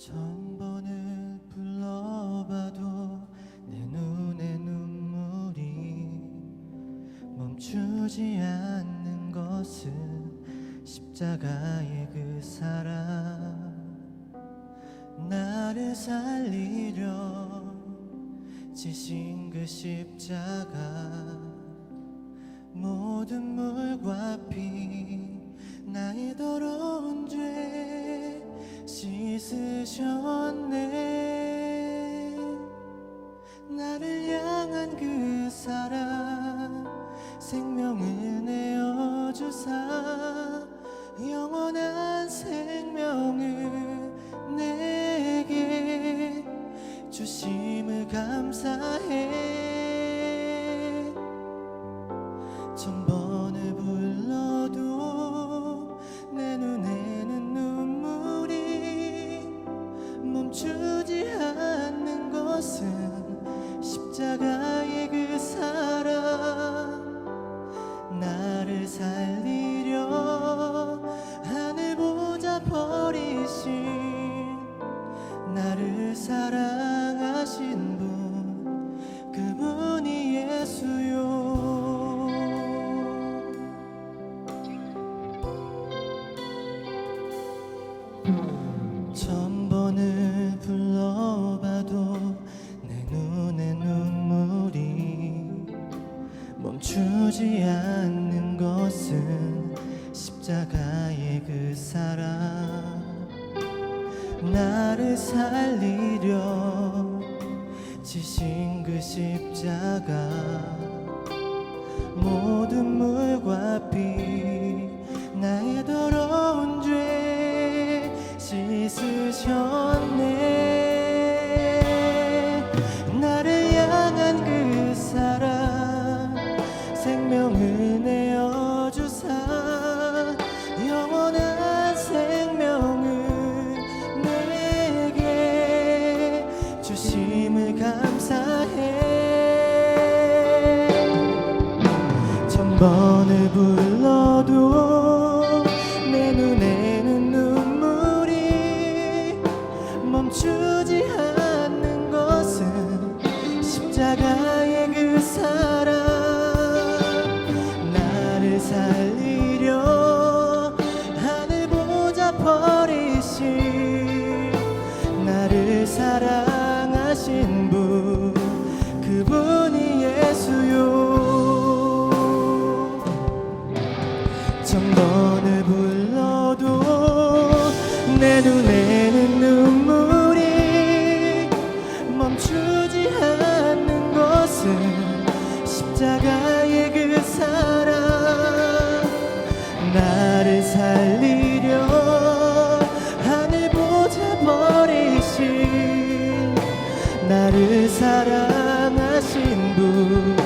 천 번을 불러봐도 내 눈에 눈물이 멈추지 않는 것은 십자가의 그 사랑. 나를 살리려 지신 그 십자가. 모든 물과 피 나의 더러운 씻으셨네. 나를 향한 그 사랑 생명을 내어주사. 영원한 생명을 내게 주심을 감사해. 천번 십자가의 그 사랑 나를 살리려 하늘 보자 버리신 나를 사랑하신 분 그분이 예수요. 천 멈추지 않는 것은 십자가의 그 사랑. 나를 살리려 지신 그 십자가. 모든 물과 피 나의 더 번을 불러도 내 눈에는 눈물이 멈추지 않는 것은 십자가의 그 사랑. 나를 살리려 하늘 보자 버리신 나를 사랑하신 분 그분 변하지 않는 것은 십자가의 그 사랑. 나를 살리려 하늘 보자 버리신 나를 사랑하신 분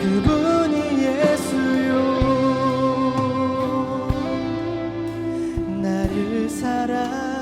그분이 예수요. 나를 사랑